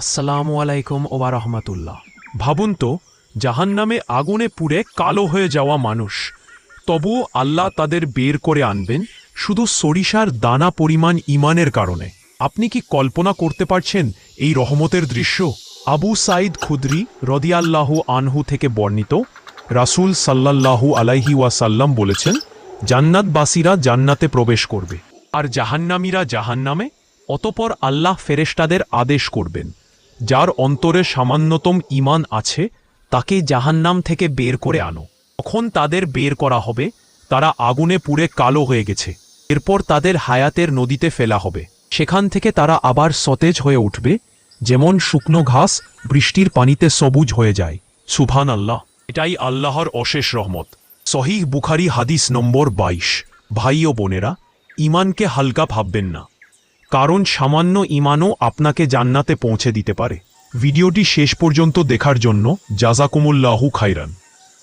আসসালামু আলাইকুম ওবা রহমাতুল্লাহ ভাবুন তো, জাহান্নামে আগুনে পুড়ে কালো হয়ে যাওয়া মানুষ। তবুও আল্লাহ তাদের বের করে আনবেন শুধু সরিষার দানা পরিমাণ ইমানের কারণে। আপনি কি কল্পনা করতে পারছেন এই রহমতের দৃশ্য? আবু সাইদ খুদরি রদিয়াল্লাহু আনহু থেকে বর্ণিত রাসূল সাল্লাল্লাহু আলাইহি ওয়াসাল্লাম বলেছেন, জান্নাতবাসীরা জান্নাতে প্রবেশ করবে, আর জাহান্নামীরা জাহান্নামে, অতপর আল্লাহ ফেরেশতাদের আদেশ করবেন। যার অন্তরে সামান্যতম ঈমান আছে, তাকে জাহান্নাম থেকে বের করে আনো। তখন তাদের বের করা হবে, তারা আগুনে পুড়ে কালো হয়ে গেছে। এরপর তাদের হায়াতের নদীতে ফেলা হবে। সেখান থেকে তারা আবার সতেজ হয়ে উঠবে, যেমন শুকনো ঘাস বৃষ্টির পানিতে সবুজ হয়ে যায়। সুভান আল্লাহ এটাই আল্লাহর অশেষ রহমত। সহিহ বুখারি হাদিস নম্বর বাইশ। ভাই ও বোনেরা ইমানকে হালকা ভাববেন না। কারণ সামান্য ইমানও আপনাকে জান্নাতে পৌঁছে দিতে পারে। ভিডিওটি শেষ পর্যন্ত দেখার জন্য জাজাকুমুল্লাহু খাইরান